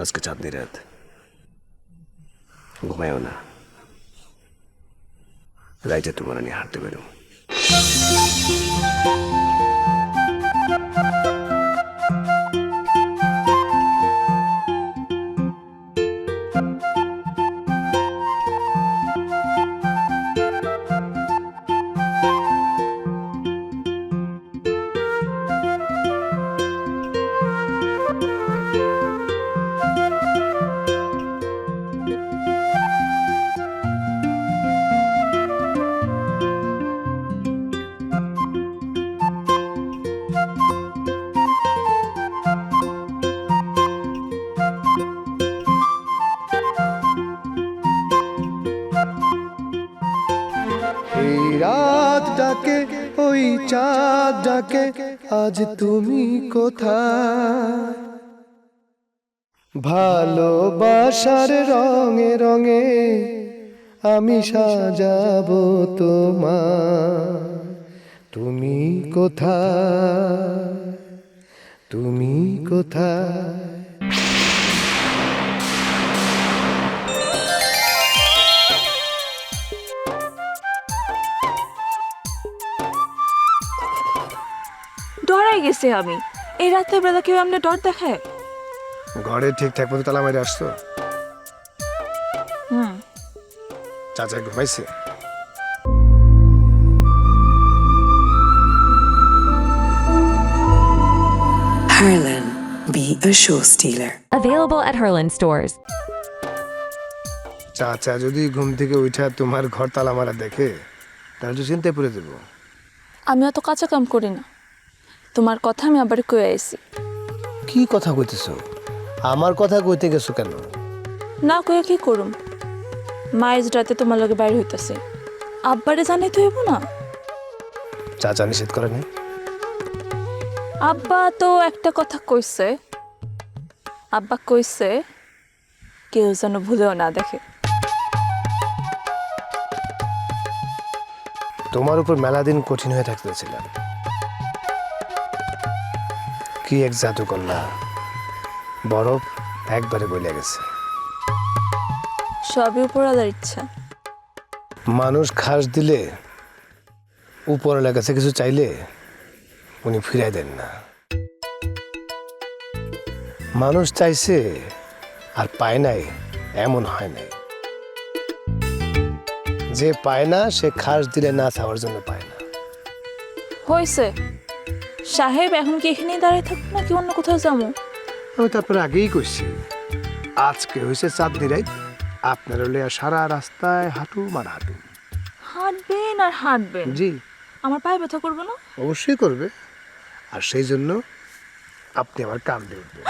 আজকে চাঁদনি রাত। ঘুমায়ও না। রাইজে তোমার নিয়ে হাঁটতে বেরো ডাকে ওই চাঁদ ডাকে আজ তুমি কোথায়? ভালোবাসার রঙে রঙে আমি সাজাবো তোমার তুমি কোথায়? তুমি কোথায়? গেছে আমি? এই রাতের বেলা কেউ এমনি ডর দেখায়? ঘরে ঠিকঠাক মতো তালা মারে আসতো হুম। চাচা ঘুমাইছে? Harlan, be a show stealer. Available at Herland stores. চাচা যদি ঘুম থেকে উঠা তোমার ঘর তালা মারা দেখে তাহলে তো চিন্তায় পড়ে দেবো আমি অত কাঁচা কাম করি না। তোমার কথা আমি আবার কয়ে আইছি। কি কথা কইতেছো? আমার কথা কইতে গেছো কেন? না কয়ে কি করুম? মায়ের রাতে তোমার লগে বাইরে হইতাছে। আব্বারে জানাই তো হইব না? চাচা নিষেধ করে নাই? আব্বা তো একটা কথা কইছে। আব্বা কইছে কেউ যেন ভুলেও না দেখে। তোমার উপর মেলা দিন কঠিন হয়ে থাকতেছিলাম। কি এক জাদু করলা বরফ একবারে গলে গেছে। সবই উপরালার ইচ্ছা। মানুষ খাস দিলে উপরওয়ালার কাছে কিছু চাইলে উনি ফিরাই দেন না। মানুষ চাইছে আর পায় নাই এমন হয় নাই। যে পায় না সে খাস দিলে না চাওয়ার জন্য পায় না। হয়েছে সাহেব এখন কি এখানেই দাঁড়ায় থাকব নাকি অন্য কোথাও যাব? আমি তারপরে আগেই কইছি। আজকে হয়েছে চাঁদনি রাত। আপনার হলে সারা রাস্তায় হাঁটু মার হাঁটু হাঁটবেন আর হাঁটবেন? জি। আমার পায়ে ব্যথা করব না? অবশ্যই করবে। আর সেই জন্য আপনি আমার কাম দিয়ে উঠবেন।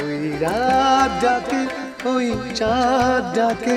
ওই রাত ডাকে ওই চাঁদ ডাকে